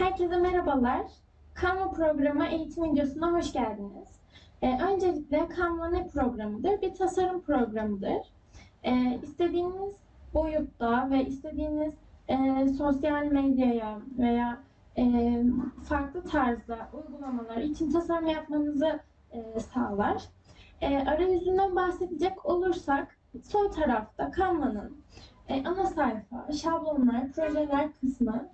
Herkese merhabalar. Canva programı eğitim videosuna hoş geldiniz. Ee, öncelikle Canva ne programıdır? Bir tasarım programıdır. Ee, istediğiniz boyutta ve istediğiniz e, sosyal medyaya veya e, farklı tarzda uygulamalar için tasarım yapmanızı e, sağlar. E, arayüzünden bahsedecek olursak sol tarafta Canva'nın e, ana sayfa, şablonlar, projeler kısmı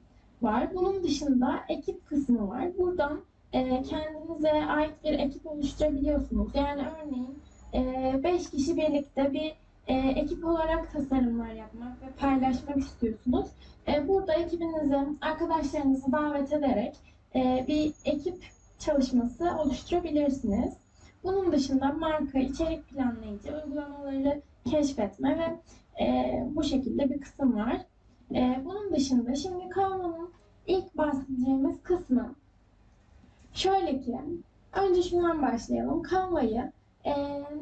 var. Bunun dışında ekip kısmı var. Buradan e, kendinize ait bir ekip oluşturabiliyorsunuz. Yani örneğin 5 kişi birlikte bir e, ekip olarak tasarımlar yapmak ve paylaşmak istiyorsunuz. E, burada ekibinizi, arkadaşlarınızı davet ederek e, bir ekip çalışması oluşturabilirsiniz. Bunun dışında marka, içerik planlayıcı, uygulamaları keşfetme ve e, bu şekilde bir kısım var. E, bunun dışında şimdi Canva'nın ilk bahsedeceğimiz kısmı şöyle ki önce şundan başlayalım. Canva'yı e,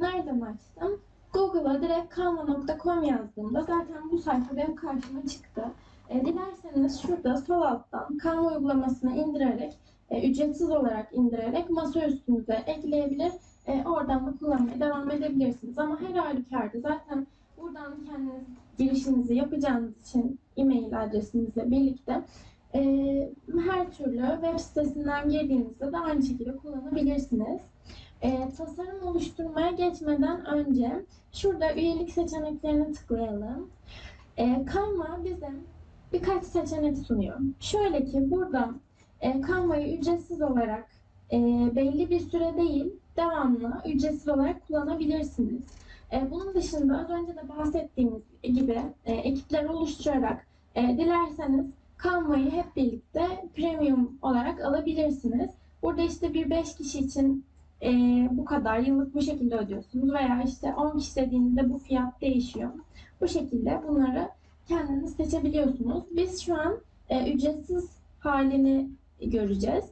nereden açtım? Google'a direkt canva.com yazdığımda zaten bu sayfa benim karşıma çıktı. E, dilerseniz şurada sol alttan Canva uygulamasını indirerek, e, ücretsiz olarak indirerek masa üstünüze ekleyebilir. E, oradan da kullanmaya devam edebilirsiniz. Ama her halükarda zaten buradan kendiniz girişinizi yapacağınız için e-mail adresinizle birlikte e, her türlü web sitesinden girdiğinizde de aynı şekilde kullanabilirsiniz. E, tasarım oluşturmaya geçmeden önce şurada üyelik seçeneklerine tıklayalım. E, Canva bize birkaç seçenek sunuyor. Şöyle ki burada e, Canva'yı ücretsiz olarak e, belli bir süre değil, devamlı ücretsiz olarak kullanabilirsiniz. E, bunun dışında az önce de bahsettiğimiz gibi e, ekipler oluşturarak e, dilerseniz Canva'yı hep birlikte premium olarak alabilirsiniz. Burada işte bir 5 kişi için e, bu kadar yıllık bu şekilde ödüyorsunuz veya işte 10 kişi dediğinizde bu fiyat değişiyor. Bu şekilde bunları kendiniz seçebiliyorsunuz. Biz şu an e, ücretsiz halini göreceğiz.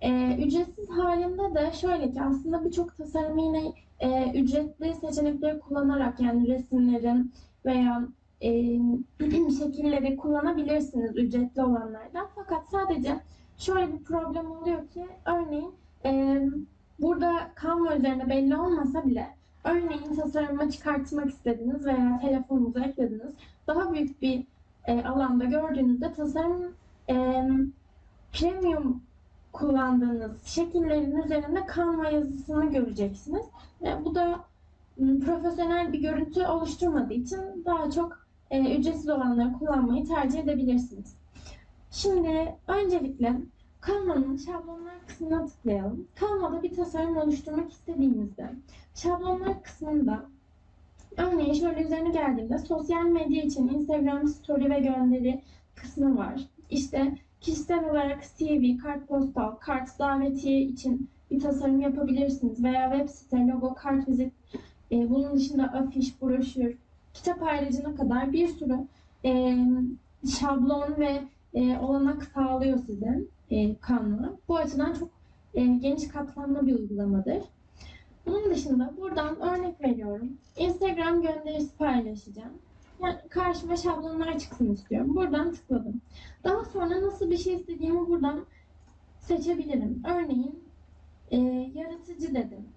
E, ücretsiz halinde de şöyle ki aslında birçok tasarımı yine e, ücretli seçenekleri kullanarak yani resimlerin veya e, şekilleri kullanabilirsiniz ücretli olanlardan. Fakat sadece şöyle bir problem oluyor ki örneğin e, burada Canva üzerinde belli olmasa bile örneğin tasarıma çıkartmak istediniz veya telefonunuza eklediniz. Daha büyük bir e, alanda gördüğünüzde tasarım e, premium kullandığınız şekillerin üzerinde Canva yazısını göreceksiniz. E, bu da profesyonel bir görüntü oluşturmadığı için daha çok e, ücretsiz olanları kullanmayı tercih edebilirsiniz. Şimdi öncelikle Canva'nın şablonlar kısmına tıklayalım. Canva'da bir tasarım oluşturmak istediğimizde şablonlar kısmında örneğin şöyle üzerine geldiğimde sosyal medya için Instagram story ve gönderi kısmı var. İşte kişisel olarak CV, kartpostal, kart davetiye için bir tasarım yapabilirsiniz veya web site, logo, kart vizit, e, bunun dışında afiş, broşür, kitap ayrıcına kadar bir sürü e, şablon ve e, olanak sağlıyor size e, Canva. Bu açıdan çok e, geniş kapsamlı bir uygulamadır. Bunun dışında buradan örnek veriyorum. Instagram gönderisi paylaşacağım. Yani karşıma şablonlar çıksın istiyorum. Buradan tıkladım. Daha sonra nasıl bir şey istediğimi buradan seçebilirim. Örneğin e, yaratıcı dedim.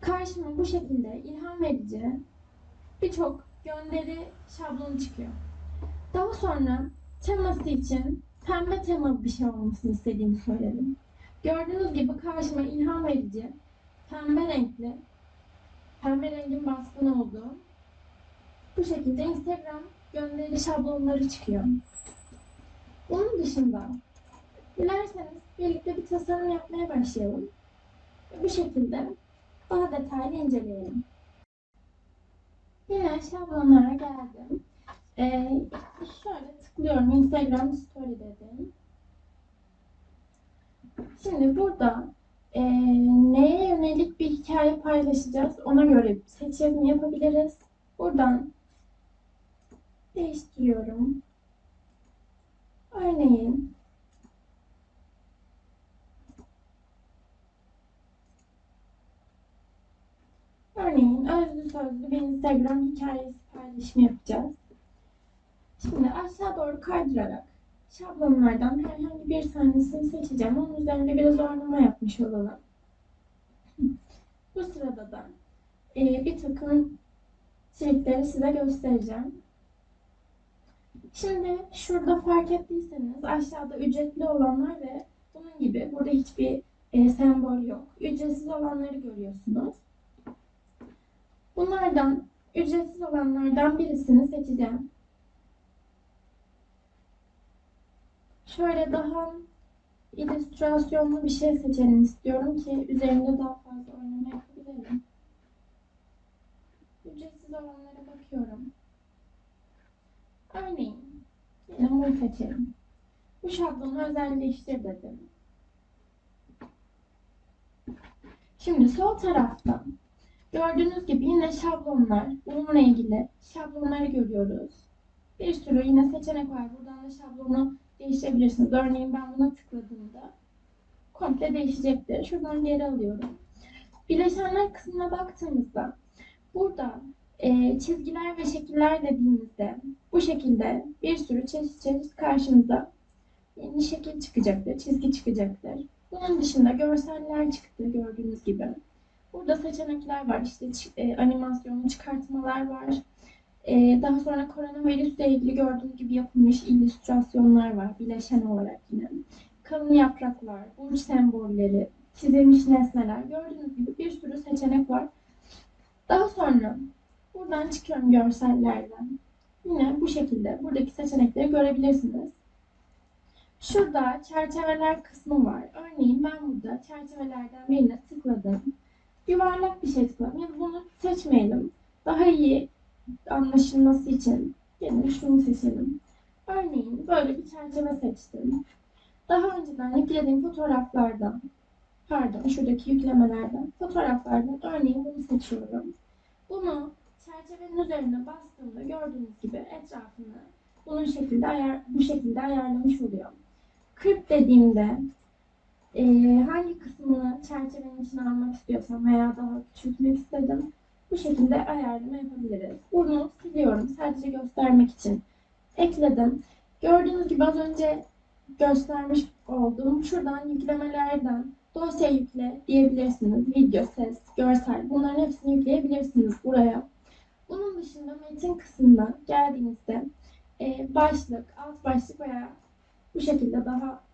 Karşıma bu şekilde ilham verici birçok gönderi şablonu çıkıyor. Daha sonra teması için pembe temalı bir şey olmasını istediğimi söyledim. Gördüğünüz gibi karşıma ilham verici, pembe renkli, pembe rengin baskın olduğu bu şekilde Instagram gönderi şablonları çıkıyor. Bunun dışında dilerseniz birlikte bir tasarım yapmaya başlayalım. Bu şekilde daha detaylı inceleyelim. Yine şablonlara geldim. Ee, şöyle tıklıyorum Instagram Story dedim. Şimdi burada e, neye yönelik bir hikaye paylaşacağız ona göre seçim yapabiliriz. Buradan değiştiriyorum. Örneğin Örneğin sözlü bir Instagram hikayesi paylaşımı yapacağız. Şimdi aşağı doğru kaydırarak şablonlardan herhangi bir tanesini seçeceğim. Onun üzerinde biraz oynama yapmış olalım. Bu sırada da e, bir takım trikleri size göstereceğim. Şimdi şurada fark ettiyseniz aşağıda ücretli olanlar ve bunun gibi burada hiçbir e, sembol yok. Ücretsiz olanları görüyorsunuz. Bunlardan ücretsiz olanlardan birisini seçeceğim. Şöyle daha illüstrasyonlu bir şey seçelim istiyorum ki üzerinde daha fazla oynama yapabilirim. Ücretsiz olanlara bakıyorum. Örneğin yine bunu seçelim. Bu şablonu özelleştir dedim. Şimdi sol tarafta gördüğünüz gibi yine şablonlar, bununla ilgili şablonları görüyoruz. Bir sürü yine seçenek var. Buradan da şablonu değiştirebilirsiniz. Örneğin ben buna tıkladığımda komple değişecektir. Şuradan geri alıyorum. Bileşenler kısmına baktığımızda burada e, çizgiler ve şekiller dediğimizde bu şekilde bir sürü çeşit çeşit karşımıza yeni şekil çıkacaktır, çizgi çıkacaktır. Bunun dışında görseller çıktı gördüğünüz gibi. Burada seçenekler var. İşte e, animasyonu çıkartmalar var. E, daha sonra koronavirüsle ilgili gördüğünüz gibi yapılmış illüstrasyonlar var. Bileşen olarak yine. Kalın yapraklar, burç sembolleri, çizilmiş nesneler. Gördüğünüz gibi bir sürü seçenek var. Daha sonra buradan çıkıyorum görsellerden. Yine bu şekilde buradaki seçenekleri görebilirsiniz. Şurada çerçeveler kısmı var. Örneğin ben burada çerçevelerden birine tıkladım. Yuvarlak bir şey tıkladım. Ya da bunu seçmeyelim. Daha iyi anlaşılması için gelin şunu seçelim. Örneğin böyle bir çerçeve seçtim. Daha önceden yüklediğim fotoğraflardan, pardon şuradaki yüklemelerden, fotoğraflardan örneğin bunu seçiyorum. Bunu çerçevenin üzerine bastığımda gördüğünüz gibi etrafını bunun şekilde ayar, bu şekilde ayarlamış oluyor. 40 dediğimde e, hangi kısmını çerçevenin içine almak istiyorsam veya daha küçültmek istedim bu şekilde ayarlama yapabiliriz. Bunu siliyorum sadece göstermek için. Ekledim. Gördüğünüz gibi az önce göstermiş olduğum şuradan yüklemelerden dosya yükle diyebilirsiniz. Video, ses, görsel bunların hepsini yükleyebilirsiniz buraya. Bunun dışında metin kısmına geldiğinizde e, başlık, alt başlık veya bu şekilde daha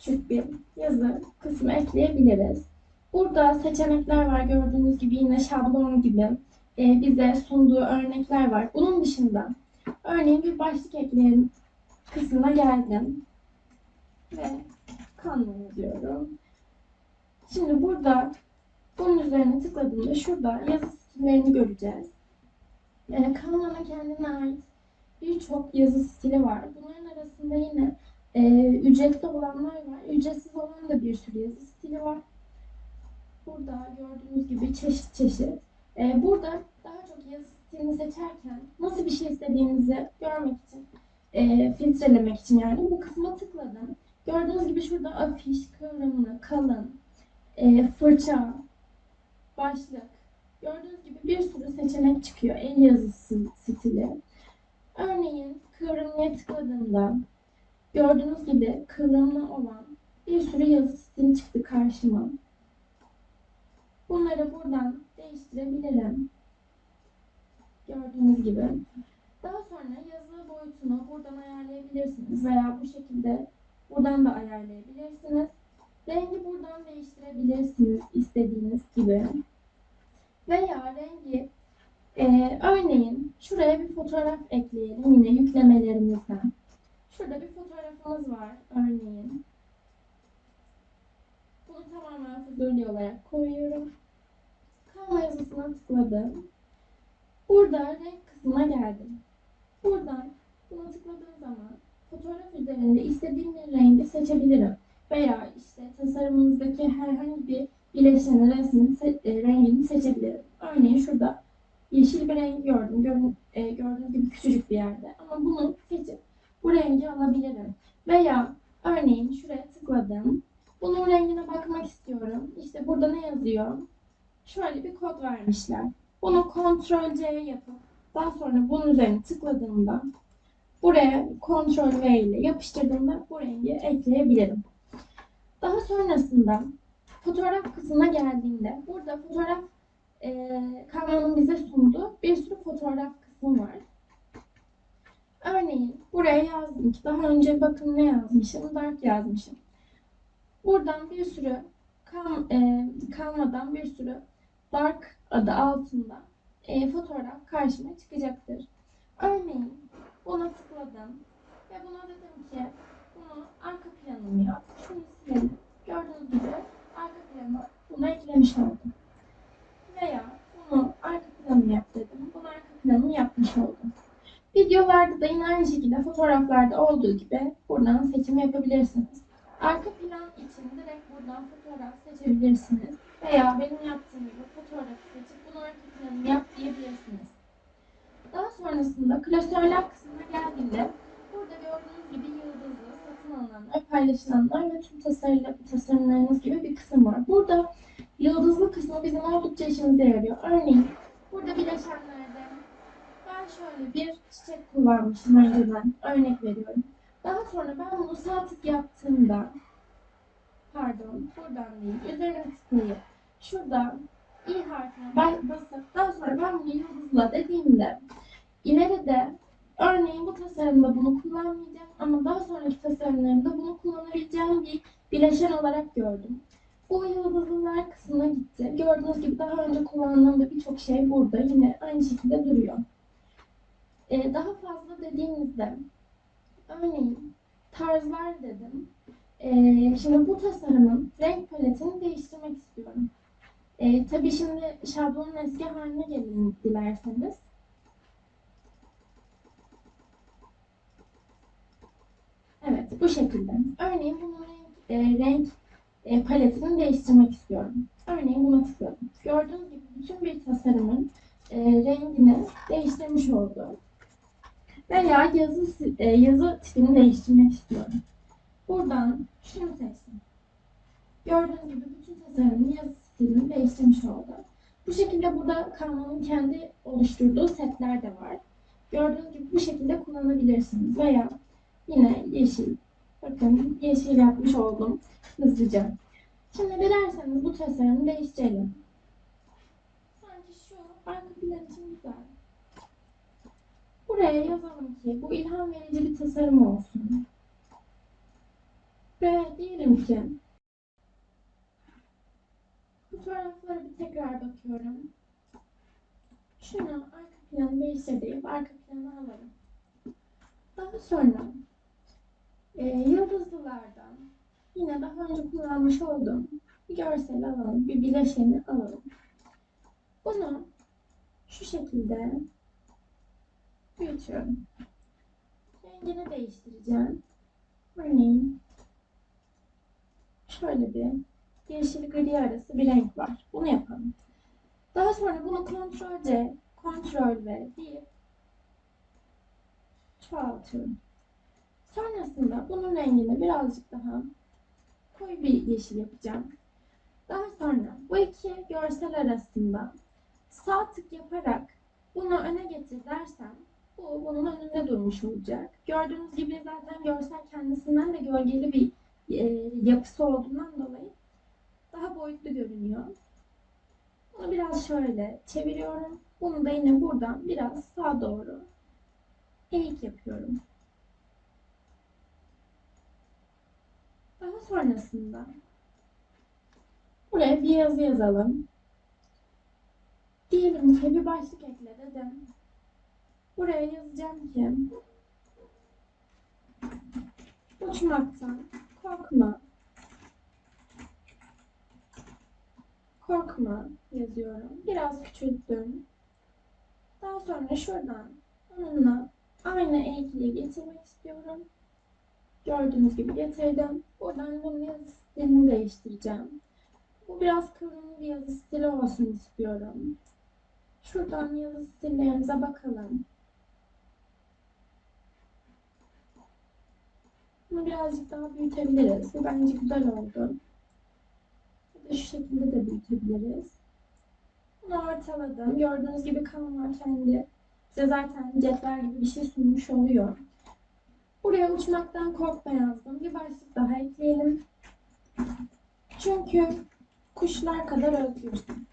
küçük bir yazı kısmı ekleyebiliriz. Burada seçenekler var. Gördüğünüz gibi yine şablon gibi e, bize sunduğu örnekler var. Bunun dışında örneğin bir başlık ekleyelim kısmına geldim. Ve kanun yazıyorum. Şimdi burada bunun üzerine tıkladığımda şurada yazı stillerini göreceğiz. Yani Canva'nın kendine ait birçok yazı stili var. Bunların arasında yine e, ücretli olanlar var. Ücretsiz olan da bir sürü yazı stili var. Burada gördüğünüz gibi çeşit çeşit. E, burada daha çok yazı stilini seçerken nasıl bir şey istediğinizi görmek için, e, filtrelemek için yani bu kısma tıkladım. Gördüğünüz gibi şurada afiş, kıvrımlı, kalın, e, fırça, başlık. Gördüğünüz gibi bir sürü seçenek çıkıyor. El yazısı stili. Örneğin kıvrımlıya tıkladığımda gördüğünüz gibi kıvrımlı olan bir sürü yazı stili çıktı karşıma. Bunları buradan değiştirebilirim. Gördüğünüz gibi. Daha sonra yazı boyutunu buradan ayarlayabilirsiniz veya bu şekilde buradan da ayarlayabilirsiniz. Rengi buradan değiştirebilirsiniz istediğiniz gibi. Veya rengi e, örneğin şuraya bir fotoğraf ekleyelim yine yüklemelerimizden. Şurada bir fotoğrafımız var örneğin. Bunu tamamen fuzuli olarak koyuyorum. Canva yazısına tıkladım. Burada renk kısmına geldim. Buradan buna tıkladığım zaman fotoğraf üzerinde istediğim bir rengi seçebilirim. Veya işte tasarımınızdaki herhangi bir bileşenin resmin se- e, rengini seçebilirim. Örneğin şurada yeşil bir rengi gördüm. E, gördüğünüz gibi küçücük bir yerde. Ama bunu seçip bu rengi alabilirim. Veya örneğin şuraya tıkladım. Bunun rengine bakmak istiyorum. İşte burada ne yazıyor? Şöyle bir kod vermişler. Bunu Ctrl C yapıp daha sonra bunun üzerine tıkladığımda buraya Ctrl V ile yapıştırdığımda bu rengi ekleyebilirim. Daha sonrasında fotoğraf kısmına geldiğinde burada fotoğraf e, Canva'nın bize sunduğu bir sürü fotoğraf kısmı var. Örneğin buraya yazdım ki daha önce bakın ne yazmışım? Dark yazmışım. Buradan bir sürü Can, e, Canva'dan bir sürü Dark adı altında e, fotoğraf karşıma çıkacaktır. Örneğin buna tıkladım ve buna dedim ki bunu arka planım yap. Şunu silelim. Gördüğünüz gibi arka planı buna eklemiş oldum. Veya bunu arka planım yap dedim. Bunu arka planımı yapmış oldum. Videolarda da yine aynı şekilde fotoğraflarda olduğu gibi buradan seçim yapabilirsiniz. Arka plan için direkt buradan fotoğraf seçebilirsiniz. Veya benim yaptığım gibi fotoğrafı seçip bunu arka planını yap diyebilirsiniz. Daha sonrasında klasörler kısmına geldiğinde burada gördüğünüz gibi yıldızlı, satın alınanlar, paylaşılanlar ve tüm tasarım, tasarımlarınız gibi bir kısım var. Burada yıldızlı kısmı bizim oldukça işimize yarıyor. Örneğin burada bileşenlerde ben şöyle bir çiçek kullanmışım önceden. Örnek veriyorum. Daha sonra ben bunu sağ tık yaptığımda pardon buradan değil üzerine tıklayıp şuradan i harfine ben basıp daha sonra ben bunu yıldızla dediğimde ileride örneğin bu tasarımda bunu kullanmayacağım ama daha sonraki tasarımlarımda bunu kullanabileceğim bir bileşen olarak gördüm. Bu yıldızlılar kısmına gitti. Gördüğünüz gibi daha önce kullandığım da birçok şey burada yine aynı şekilde duruyor. Ee, daha fazla dediğimizde örneğin tarzlar dedim. Ee, şimdi bu tasarımın renk paletini değiştirmek istiyorum. Ee, tabii şimdi şablonun eski haline gelin dilerseniz. Evet, bu şekilde. Örneğin bunun renk, e, renk e, paletini değiştirmek istiyorum. Örneğin buna tıkladım. Gördüğünüz gibi bütün bir tasarımın e, rengini değiştirmiş oldu. Veya yazı, e, yazı tipini değiştirmek istiyorum. Buradan şunu seçtim. Gördüğünüz gibi bütün tasarımın yazı stilini değiştirmiş oldu. Bu şekilde burada Canva'nın kendi oluşturduğu setler de var. Gördüğünüz gibi bu şekilde kullanabilirsiniz. Veya yine yeşil. Bakın yeşil yapmış oldum hızlıca. Şimdi dilerseniz bu tasarımı değiştirelim. Sanki şu arka plan için. Buraya yazalım ki bu ilham verici bir tasarım olsun. Ve diyelim ki fotoğraflara bir tekrar bakıyorum. Şunu arka planı değiştir arka planı alalım. Daha sonra e, yıldızlılardan yine daha önce kullanmış olduğum bir görsel alalım, bir bileşeni alalım. Bunu şu şekilde büyütüyorum. Rengini değiştireceğim. Örneğin şöyle bir yeşil gri arası bir renk var. Bunu yapalım. Daha sonra bunu Ctrl C, Ctrl V deyip çoğaltıyorum. Sonrasında bunun rengini birazcık daha koyu bir yeşil yapacağım. Daha sonra bu iki görsel arasında sağ tık yaparak bunu öne getir dersem bu bunun önünde durmuş olacak. Gördüğünüz gibi zaten görsel kendisinden de gölgeli bir e, yapısı olduğundan dolayı daha boyutlu görünüyor. Bunu biraz şöyle çeviriyorum. Bunu da yine buradan biraz sağa doğru eğik yapıyorum. Daha sonrasında buraya bir yazı yazalım. Diyelim ki bir başlık ekle dedim. Buraya yazacağım ki uçmaktan korkma. Korkma yazıyorum. Biraz küçülttüm. Daha sonra şuradan onunla aynı eğikliği getirmek istiyorum. Gördüğünüz gibi getirdim. Buradan bunun yazı stilini değiştireceğim. Bu biraz kıvrımlı bir yazı stili olsun istiyorum. Şuradan yazı stillerimize bakalım. Bunu birazcık daha büyütebiliriz. Bence güzel oldu. Ya şu şekilde de büyütebiliriz. Bunu ortaladım. Gördüğünüz gibi kanal kendi size zaten cetvel gibi bir şey sunmuş oluyor. Buraya uçmaktan korkma yazdım. Bir başlık daha ekleyelim. Çünkü kuşlar kadar özgürsün.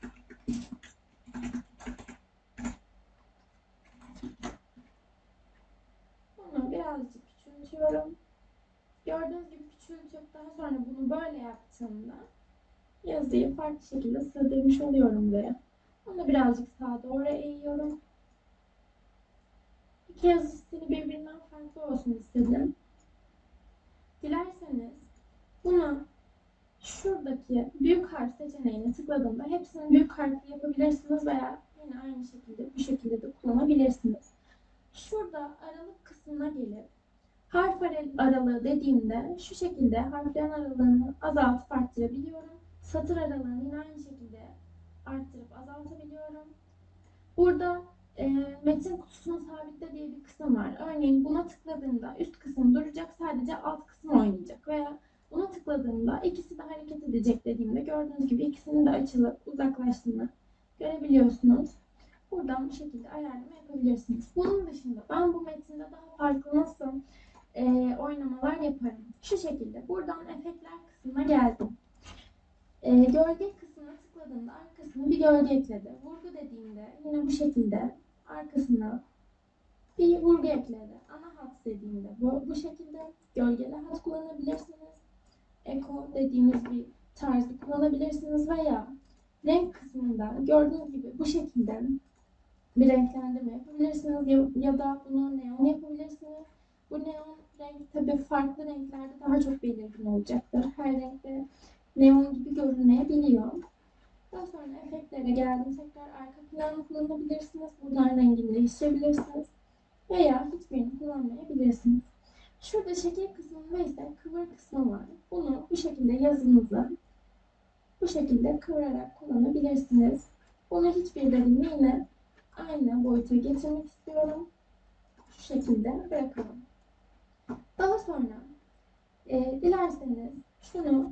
Bunu birazcık küçültüyorum. Gördüğünüz gibi küçültüp sonra bunu böyle yaptığımda yazıyı farklı şekilde sığdırmış oluyorum buraya. Onu birazcık sağa doğru eğiyorum. İki yazı stili birbirinden farklı olsun istedim. Dilerseniz buna şuradaki büyük harf seçeneğine tıkladığımda hepsini büyük harfli yapabilirsiniz veya yine aynı şekilde bu şekilde de kullanabilirsiniz. Şurada aralık kısmına gelip harf ara- aralığı dediğimde şu şekilde harflerin aralığını azaltıp arttırabiliyorum. Satır aralığını yine aynı şekilde arttırıp azaltabiliyorum. Burada e, metin kutusunu sabitle diye bir kısım var. Örneğin buna tıkladığımda üst kısım duracak sadece alt kısım oynayacak veya buna tıkladığımda ikisi de hareket edecek dediğimde gördüğünüz gibi ikisinin de açılıp uzaklaştığını görebiliyorsunuz. Buradan bu şekilde ayarlama yapabilirsiniz. Bunun dışında ben bu metinde daha farklı nasıl e, oynamalar yaparım. Şu şekilde buradan efektler kısmına geldim. E, gölge kısmına tıkladığımda arkasına bir gölge ekledi. Vurgu dediğimde yine bu şekilde arkasına bir vurgu ekledi. Ana hat dediğimde bu, bu şekilde gölgeli hat kullanabilirsiniz. Eko dediğimiz bir tarzı kullanabilirsiniz veya renk kısmında gördüğünüz gibi bu şekilde bir renklendirme yapabilirsiniz ya, ya da bunu neon yapabilirsiniz. Bu neon renk tabii farklı renklerde daha çok belirgin olacaktır. Her renkte neon gibi görünmeyebiliyor. Daha sonra efektlere geldim. Tekrar arka planı kullanabilirsiniz. Buradan rengini değiştirebilirsiniz. Veya hiçbirini kullanmayabilirsiniz. Şurada şekil kısmında ise kıvır kısmı var. Bunu bu şekilde yazınızı bu şekilde kıvırarak kullanabilirsiniz. Bunu hiçbir bölümü yine aynı boyuta getirmek istiyorum. Şu şekilde bırakalım. Daha sonra e, dilerseniz şunu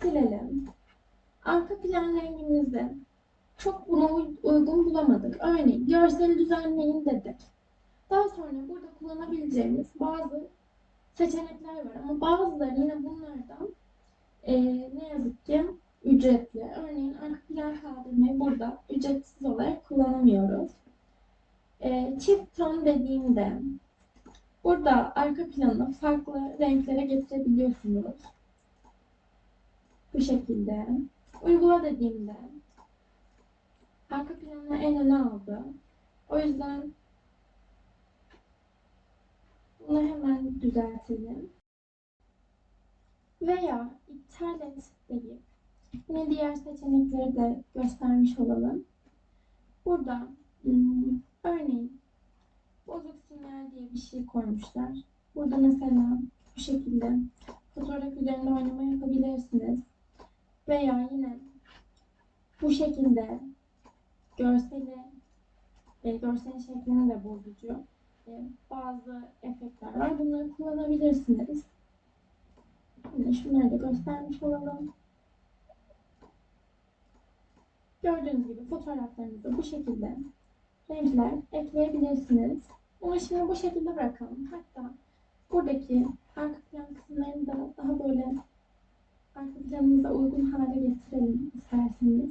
silelim. Arka plan rengimizde çok buna uy- uygun bulamadık. Örneğin görseli düzenleyin dedik. Daha sonra burada kullanabileceğimiz bazı seçenekler var ama bazıları yine bunlardan e, ne yazık ki ücretli. Örneğin arka plan kaldırmayı burada ücretsiz olarak kullanamıyoruz. E, çift ton dediğimde burada arka planı farklı renklere getirebiliyorsunuz. Bu şekilde. Uygula dediğimde arka planı en öne aldı. O yüzden bunu hemen düzeltelim. Veya iptal et deyip yine diğer seçenekleri de göstermiş olalım. Burada hmm, örneğin bozuk sinyal diye bir şey koymuşlar. Burada mesela bu şekilde fotoğraf üzerinde oynama yapabilirsiniz. Veya yine bu şekilde görseli e, görselin şeklini de bozucu e, bazı efektler var. Bunları kullanabilirsiniz. Yine şunları da göstermiş olalım. Gördüğünüz gibi fotoğraflarınıza bu şekilde renkler ekleyebilirsiniz. Bunu şimdi bu şekilde bırakalım. Hatta buradaki arka plan kısımlarını da daha böyle arka planımıza uygun hale getirelim isterseniz.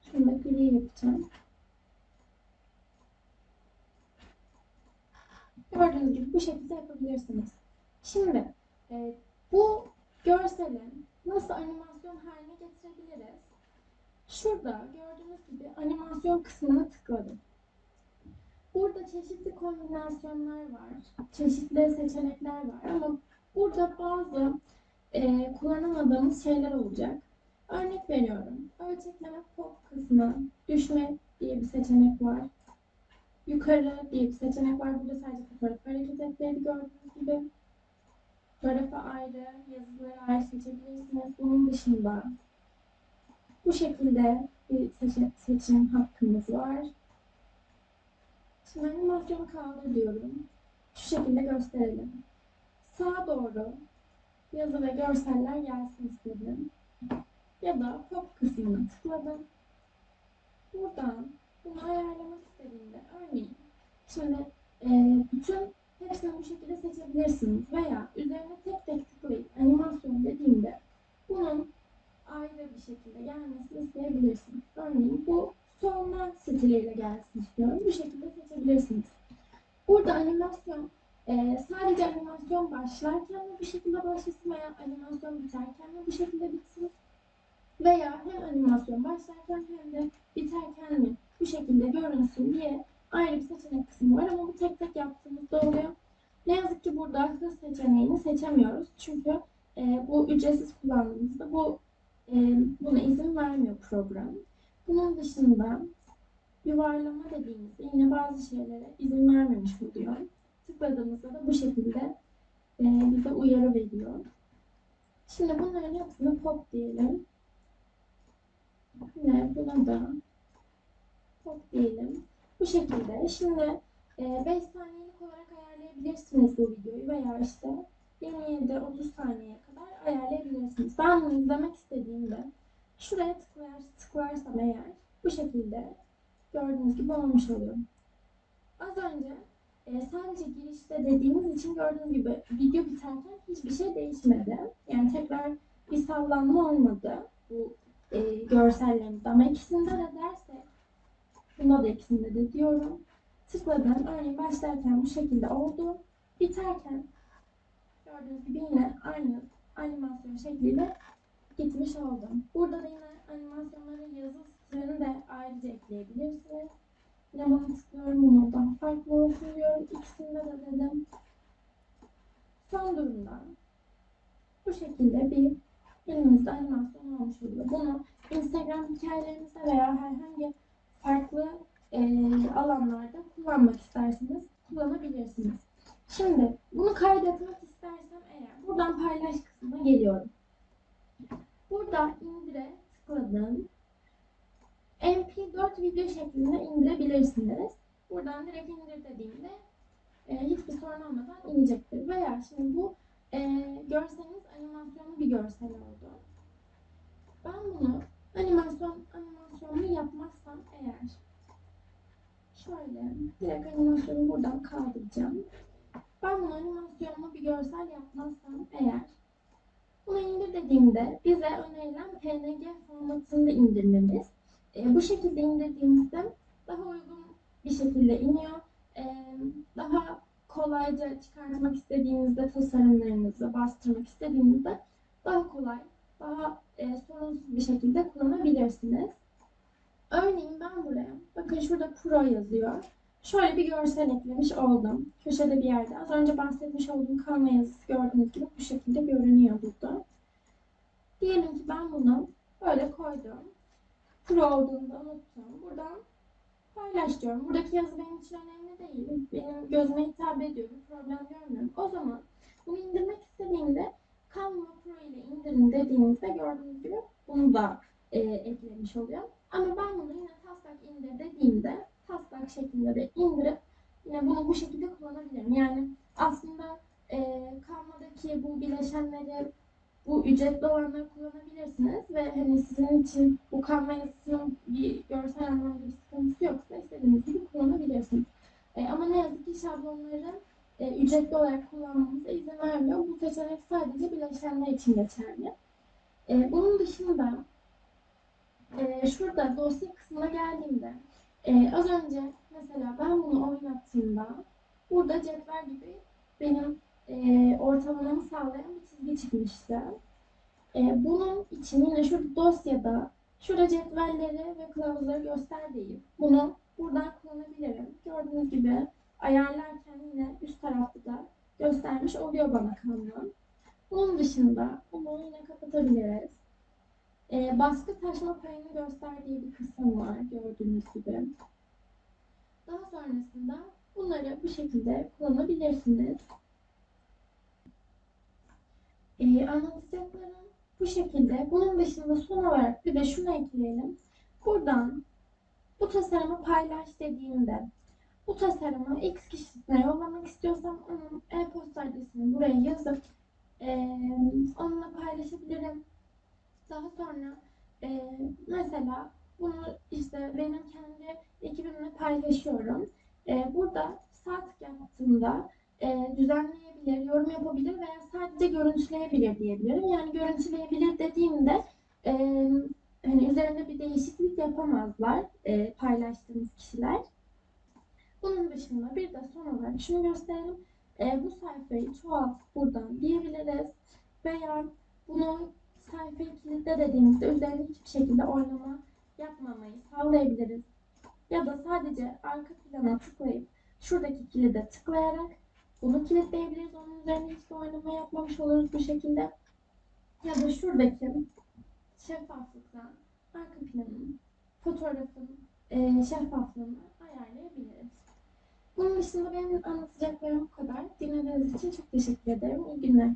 Şunu da gri yapacağım. Gördüğünüz gibi bu şekilde yapabilirsiniz. Şimdi e, bu görseli nasıl animasyon haline getirebiliriz? Şurada gördüğünüz gibi animasyon kısmına tıkladım. Burada çeşitli kombinasyonlar var, çeşitli seçenekler var ama burada bazı e, kullanamadığımız şeyler olacak. Örnek veriyorum. Ölçekleme pop kısmı, düşme diye bir seçenek var. Yukarı diye bir seçenek var. Burada sadece fotoğraf hareket etleri gördüğünüz gibi. Fotoğrafı ayrı, yazıları ayrı seçebilirsiniz. Bunun dışında bu şekilde bir seçim, hakkımız var. Şimdi animasyonu kaldır diyorum. Şu şekilde gösterelim. Sağa doğru yazı ve görseller gelsin istedim. Ya da pop kısmına tıkladım. Buradan bunu ayarlamak istediğimde örneğin şimdi e, bütün hepsini bu şekilde seçebilirsiniz. Veya üzerine tek tek tıklayıp animasyon dediğimde bunun ayrı bir şekilde gelmesini isteyebilirsiniz. Örneğin bu solma stiliyle gelsin istiyorum. Bu şekilde seçebilirsiniz. Burada animasyon e, sadece animasyon başlarken mi bu şekilde başlasın veya animasyon biterken mi bu şekilde bitsin veya hem animasyon başlarken hem de biterken mi bu şekilde görünsün diye ayrı bir seçenek kısmı var ama bu tek tek yaptığımızda oluyor. Ne yazık ki burada hız seçeneğini seçemiyoruz. Çünkü e, bu ücretsiz kullandığımızda bu ee, buna izin vermiyor program. Bunun dışında yuvarlama dediğimizde yine bazı şeylere izin vermemiş oluyor. Tıkladığımızda da bu şekilde e, bize uyarı veriyor. Şimdi bunların hepsini pop diyelim. Ve buna da pop diyelim. Bu şekilde. Şimdi e, 5 saniyelik olarak ayarlayabilirsiniz bu videoyu veya işte 27, 30 şuraya tıklar, tıklarsam eğer bu şekilde gördüğünüz gibi olmuş oluyor. Az önce e, sadece girişte dediğimiz için gördüğünüz gibi video biterken hiçbir şey değişmedi. Yani tekrar bir sallanma olmadı bu e, görsellerimizde. Ama ikisinde de dersek bunda da ikisinde de diyorum. Tıkladım. Örneğin başlarken bu şekilde oldu. Biterken gördüğünüz gibi yine aynı animasyon şekliyle gitmiş oldum. Burada da yine animasyonların yazı stilini de ayrıca ekleyebilirsiniz. Yine bunu tıklıyorum. Bunu daha farklı olsun diyorum. İkisinde de dedim. Son durumda bu şekilde bir elimizde animasyon olmuş oluyor. Bunu Instagram hikayelerinizde veya herhangi farklı e, alanlarda kullanmak isterseniz kullanabilirsiniz. Şimdi bunu kaydetmek istersem eğer buradan paylaş kısmına geliyorum. Burada indire tıkladım. MP4 video şeklinde indirebilirsiniz. Buradan direkt indir dediğimde e, hiçbir sorun olmadan inecektir. Veya şimdi bu e, görseniz animasyonlu bir görsel oldu. Ben bunu animasyon animasyonlu yapmazsam eğer şöyle direkt animasyonu buradan kaldıracağım. Ben bunu animasyonlu bir görsel yapmazsam eğer bunu indir dediğimde bize önerilen PNG formatında indirmemiz. E, bu şekilde indirdiğimizde daha uygun bir şekilde iniyor. E, daha kolayca çıkartmak istediğinizde tasarımlarınızı bastırmak istediğinizde daha kolay, daha e, sorunsuz bir şekilde kullanabilirsiniz. Örneğin ben buraya, bakın şurada Pro yazıyor. Şöyle bir görsel eklemiş oldum. Köşede bir yerde. Az önce bahsetmiş olduğum kalma yazısı gördüğünüz gibi bu şekilde görünüyor burada. Diyelim ki ben bunu böyle koydum. Pro olduğunda unuttum. Buradan paylaş diyorum. Buradaki yazı benim için önemli değil. Benim gözüme hitap ediyor. Bir problem görmüyorum. O zaman bunu indirmek istediğimde Canva Pro ile indirin dediğinizde gördüğünüz gibi bunu da e, eklemiş oluyor. Ama ben bunu yine taslak indir dediğimde taslak şeklinde de indirip yine bunu bu şekilde kullanabilirim. Yani aslında e, Canva'daki bu bileşenleri bu ücretli olanları kullanabilirsiniz ve hani sizin için bu yazısının bir görsel anlamda bir sıkıntısı yoksa istediğiniz gibi kullanabilirsiniz. E, ama ne yazık ki şablonları e, ücretli olarak kullanmamıza izin vermiyor. Bu seçenek sadece bileşenler için geçerli. E, bunun dışında e, şurada dosya kısmına geldiğimde e, az önce mesela ben bunu oynattığımda burada cetvel gibi benim e, ortalamamı sağlayan bir çizgi çıkmıştı. E, bunun için yine şu dosyada şurada cetvelleri ve kılavuzları göster bunu buradan kullanabilirim. Gördüğünüz gibi ayarlarken yine üst tarafta da göstermiş oluyor bana Canva. Bunun dışında bunu yine kapatabiliriz. E, baskı taşma payını gösterdiği bir kısım var gördüğünüz gibi. Daha sonrasında bunları bu şekilde kullanabilirsiniz. E, anlatacaklarım bu şekilde. Bunun dışında son olarak bir de şunu ekleyelim. Buradan bu tasarımı paylaş dediğimde bu tasarımı X kişisine yollamak istiyorsam onun e-posta adresini buraya yazıp e, onunla paylaşabilirim. Daha sonra e, mesela bunu işte benim kendi ekibimle paylaşıyorum. E, burada saat yaptığımda e, düzenleyebilir, yorum yapabilir veya sadece görüntüleyebilir diyebilirim. Yani görüntüleyebilir dediğimde e, hani üzerinde bir değişiklik yapamazlar e, paylaştığımız kişiler. Bunun dışında bir de son olarak şunu gösterelim. E, bu sayfayı çoğalt buradan diyebiliriz. Veya bunu sayfayı kilitle dediğimizde üzerinde hiçbir şekilde oynama yapmamayı sağlayabiliriz. Ya da sadece arka plana tıklayıp şuradaki kilide tıklayarak bunu kilitleyebiliriz. Onun üzerine hiçbir oynama yapmamış oluruz bu şekilde. Ya da şuradaki şeffaflıktan arka planın, fotoğrafın e, şeffaflığını ayarlayabiliriz. Bunun dışında benim anlatacaklarım bu kadar. Dinlediğiniz için çok teşekkür ederim. İyi günler.